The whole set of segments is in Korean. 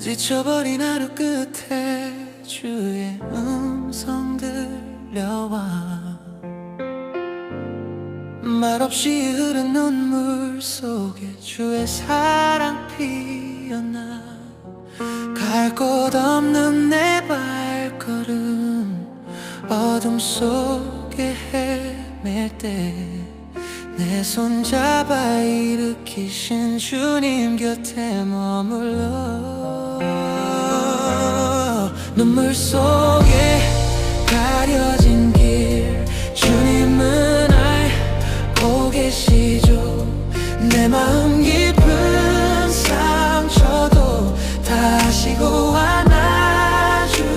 지쳐버린 하루 끝에 말없이 흐른 눈물 속에 주의 사랑 피어나. 갈 곳 없는 내 발걸음 어둠 속에 헤맬 때 내 손 잡아 일으키신 주님 곁에 머물러. 눈물 속에 계시죠? 내 마음 깊은 상처도 다시고 안아주시죠.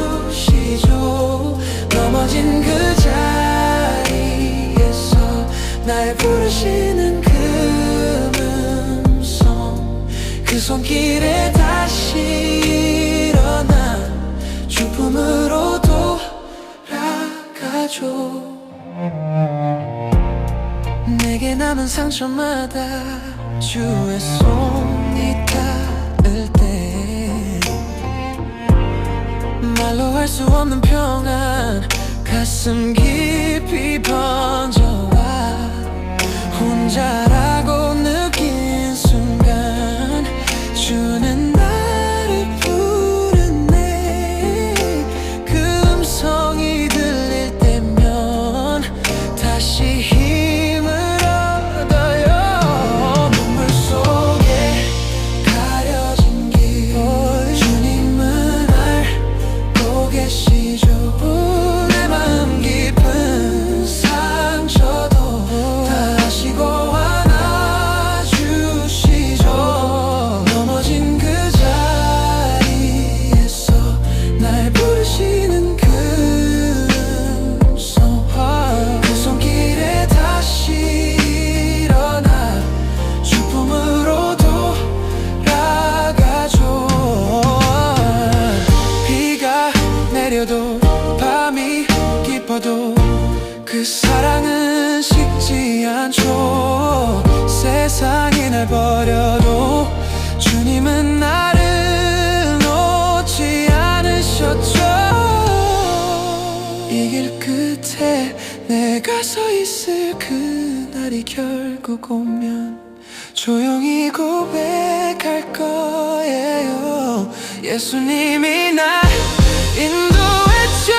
넘어진 그 자리에서 날 부르시는 그 음성 그 손길에 내게 남은 상처마다 주의 손이 닿을 때 말로 할 수 없는 평안 가슴 깊이 번져 그 사랑은 식지 않죠. 세상이 날 버려도 주님은 나를 놓지 않으셨죠. 이 길 끝에 내가 서 있을 그날이 결국 오면 조용히 고백할 거예요. 예수님이 날 인도했죠